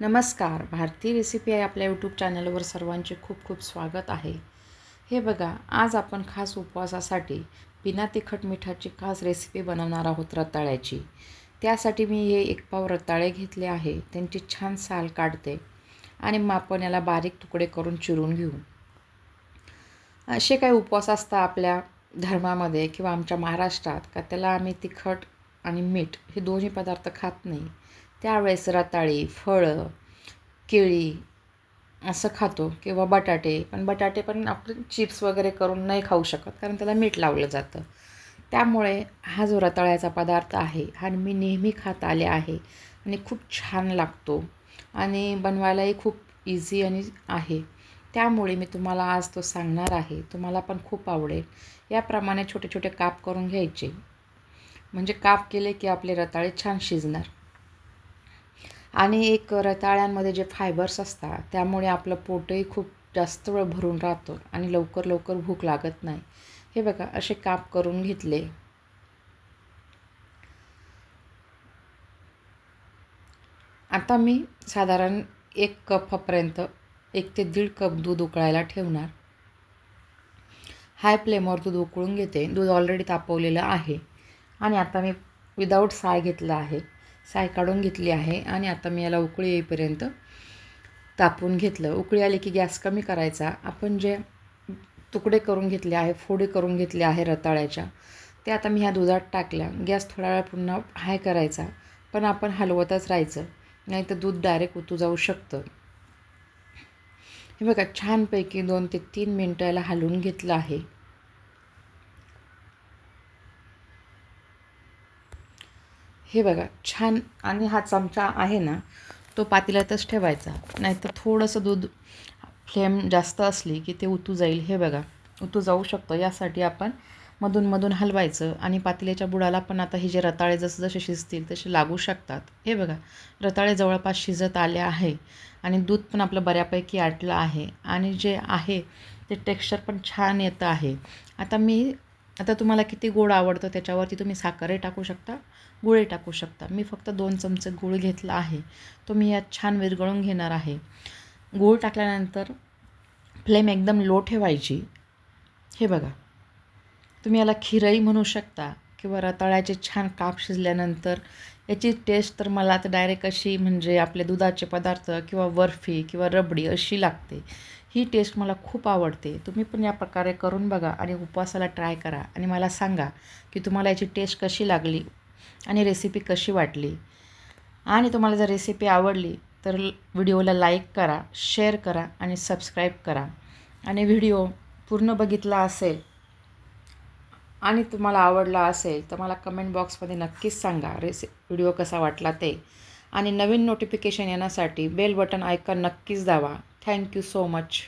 नमस्कार. भारतीय रेसिपी आहे आपल्या यूट्यूब चॅनलवर सर्वांचे खूप खूप स्वागत आहे. हे बघा आज आपण खास उपवासासाठी बिना तिखट मिठाची खास रेसिपी बनवणार आहोत रताळ्याची. त्यासाठी मी हे एक पाव रताळे घेतले आहे. त्यांची छान साल काढते आणि मापन याला बारीक तुकडे करून चिरून घेऊ. असे काही उपवास असतात आपल्या धर्मामध्ये किंवा आमच्या महाराष्ट्रात का त्याला आम्ही तिखट आणि मीठ हे दोन्ही पदार्थ खात नाही. त्यावेळेस रताळी फळं केळी असं खातो किंवा बटाटे. पण बटाटे पण आपण चिप्स वगैरे करून नाही खाऊ शकत कारण त्याला मीठ लावलं जातं. त्यामुळे हा जो रताळ्याचा पदार्थ आहे हा मी नेहमी खात आले आहे आणि खूप छान लागतो आणि बनवायलाही खूप इझी आणि आहे. त्यामुळे मी तुम्हाला आज तो सांगणार आहे तुम्हाला पण खूप आवडेल. याप्रमाणे छोटे छोटे काप करून घ्यायचे. म्हणजे काप केले की आपले रताळे छान शिजणार. आणि एक रताळ्यांमध्ये जे फायबर्स असतात त्यामुळे आपलं पोटही खूप जास्त वेळ भरून राहतो आणि लवकर लवकर भूक लागत नाही. हे बघा असे काप करून घेतले. आता मी साधारण एक कपपर्यंत एक ते दीड कप दूध उकळायला ठेवणार. हाय फ्लेमवर दूध उकळून घेते. दूध ऑलरेडी तापवलेलं आहे. आणि आता मी विदाऊट साय घेतलं आहे. साय काढून घेतली आहे आणि आता मी याला उकळी येईपर्यंत तापून घेतलं. उकळी आली की गॅस कमी करायचा. आपण जे तुकडे करून घेतले आहे फोडे करून घेतले आहे रताळ्याच्या ते आता मी ह्या दुधात टाकल्या. गॅस थोडा वेळ पुन्हा हाय करायचा पण आपण हलवतच राहायचं नाही तर दूध डायरेक्ट उतू जाऊ शकतं. हे बघा छानपैकी दोन ते तीन मिनटं याला हलवून घेतलं आहे. हे बघा छान. आणि हा चमचा आहे ना तो पातेल्यातच ठेवायचा. नाहीतर थोडंसं दूध फ्लेम जास्त असली की ते उतू जाईल. हे बघा उतू जाऊ शकतं. यासाठी आपण मधून मधून हलवायचं. आणि पातेल्याच्या बुडाला पण आता हे जे रताळे जसं जसे शिजतील तसे लागू शकतात. हे बघा रताळे जवळपास शिजत आले आहे. आणि दूध पण आपलं बऱ्यापैकी आटलं आहे. आणि जे आहे ते टेक्स्चर पण छान येतं आहे. आता मी आता तुम्हाला किती गोड आवडतं त्याच्यावरती तुम्ही साखरही टाकू शकता गुळही टाकू शकता. मी फक्त दोन चमचे गूळ घेतला आहे. तो मी यात छान विरघळून घेणार आहे. गूळ टाकल्यानंतर फ्लेम एकदम लो ठेवायची. हे बघा. तुम्ही याला खिरई म्हणू शकता किंवा रताळ्याचे छान काप शिजल्यानंतर याची टेस्ट तर मला तर डायरेक्ट अशी म्हणजे आपले दुधाचे पदार्थ किंवा बर्फी किंवा रबडी अशी लागते. ही टेस्ट मला खूप आवडते. तुम्ही पण या प्रकारे करून बघा आणि उपवासाला ट्राय करा. आणि मला सांगा की तुम्हाला याची टेस्ट कशी लागली आणि रेसिपी कशी वाटली. आणि तुम्हाला जर रेसिपी आवडली तर व्हिडिओला लाईक करा शेअर करा आणि सबस्क्राईब करा. आणि व्हिडिओ पूर्ण बघितला असेल आणि तुम्हाला आवडला असेल तर मला कमेंट बॉक्समध्ये नक्कीच सांगा. रेसि व्हिडिओ कसा वाटला ते. आणि नवीन नोटिफिकेशन येण्यासाठी बेल बटन आयकॉन नक्कीच दावा थँक्यू सो मच